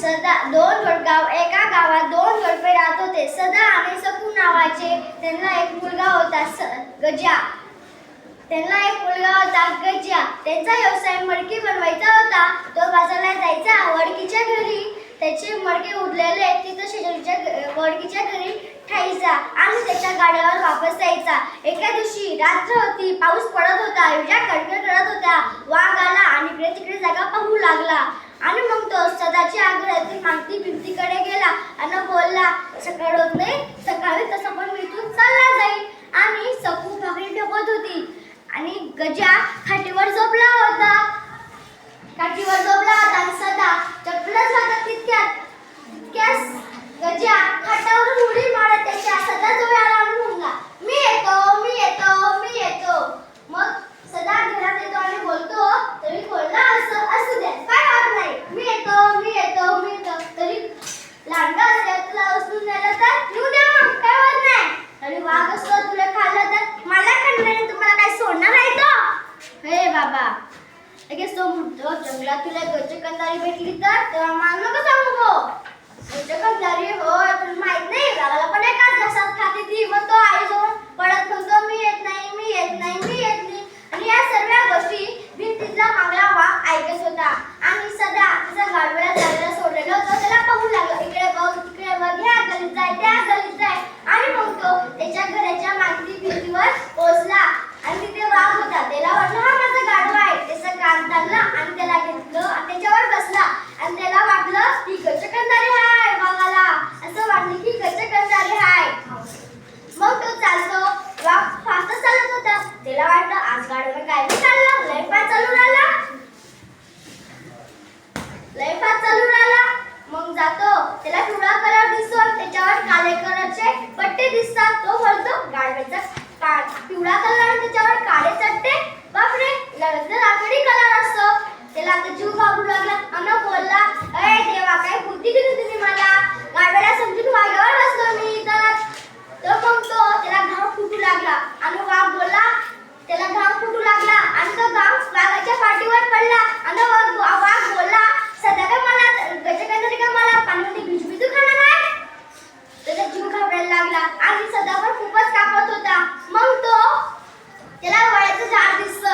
सदा दोन गाव एका गावात दोन जोडपे राहत होते. सदा आणि सकू नावाचे त्यांना एक मुलगा होता स गजा. त्यांना एक मुलगा होता गजा. त्यांचा व्यवसाय मडकी बनवायचा होता. तो बाजारला जायचा. वडकीच्या घरी त्याचे मडके उरलेले तिथं शेजारीच्या वडकीच्या घरी खायचा आणि त्याच्या गाड्यावर वापस जायचा. एका दिवशी रात्र होती पाऊस पडत होता विजा कडकड करत होता. वाघ आणि मग तो सदाची आग्रहातील मागती भिंतीकडे गेला आणि बोलला सकाळ होत नाही सकाळी तसं पण मी इथून चालला जाईल आणि सकू भाकरी ठोकत होती. आणि गजा खाटीवर झोपला होता. काठीवर झोपला होता आणि सदा चपलच हातात तितक्यात तितक्यास गजा खाटावरून उडी मारत त्याच्या सदा जवळ आला आणि म्हणला मी येतो मी येतो मी येतो मग सदा घरात येतो आणि बोलतो तरी बोलला असं असू द्या काय होत नाही मी येतो मी येतो मी येतो तरी लांडा तुला उचलून नेलं तर येऊ द्या मग काय होत नाही. आणि वाघ असतो तुला खाल्लं तर मला खाल्लं तुम्हाला काय सोडणार आहे तो हे बाबा. लगेच तो म्हणतो जंगलात तुला गजकंदारी भेटली तर तेव्हा मला नको सांगू गो गजकंदारी होय माहीत नाही गावाला पण आहे का खाते ती मग तो आईजवळ पडत म्हणतो मी येत नाही मी येत नाही मी येत नाही आणि या सर्व गोष्टी भिंतीतला मागला वाघ ऐकत होता आणि सदा तिचा गाडवेला जायला सोडलेलं होतं त्याला पाहू लागला इकडे बघ तिकडे बघ ह्या गलीत जाय त्या गलीत जाय आणि मग तो त्याच्या घराच्या मागती भिंतीवर पोहोचला आणि तिथे वाघ होता त्याला वाटलं हा माझा गाढवा आहे त्याचं कान धरलं आणि त्याला घेतलं आणि त्याच्यावर बसला आणि त्याला वाटलं की गचकंदारी हाय वाघाला असं वाटलं की गचकंदारी हाय मग तो चालतो वाघ फास्ट चालत होता त्याला वाटलं आज गाडवा काय मी चालला लय फास्ट चालू राहिला लय फास्ट चालू राहिला मग जातो त्याला पिवळा कलर दिसतो त्याच्यावर काळे कलरचे पट्टे दिसतात. तो बोलतो गाडव्याचा का पिवळा कलर आणि त्याच्यावर काळे चट्टे? बापरे लग्न राखडी कलर असतो. त्याला आता जीव वागू लागला. अन्न बोलला अरे देवा काय बुद्धी दिली तुम्ही मला? गाडव्याला समजून वाघावर बसलो मी तर तो मग तो त्याला घाम फुटू लागला. आणि वाघ बोलला त्याला घाम फुटू लागला. आणि तो घाम वाघाच्या पाठीवर पडला. आणि वाघ वाघ बोलला सध्या काय मला गजकंदरी का मला पाण्यामध्ये भिजभिजू खाणार आहे त्याचा जीव घाबरायला लागला आणि सदा पण खूपच कापत होता मग तो त्याला वळ्याचं झाड दिसतं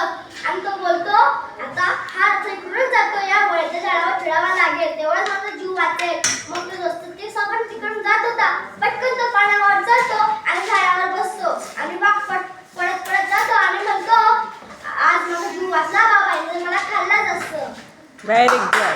आणि तो बोलतो आता हा इकडून जातो या वळ्याच्या झाडावर चढावा लागेल तेवढाच माझा जीव वाचेल मग तो दोस्त ते सगळं तिकडून जात होता पटकन तो पाण्यावर चढतो आणि झाडावर बसतो आणि मग पट पडत पडत जातो आणि म्हणतो आज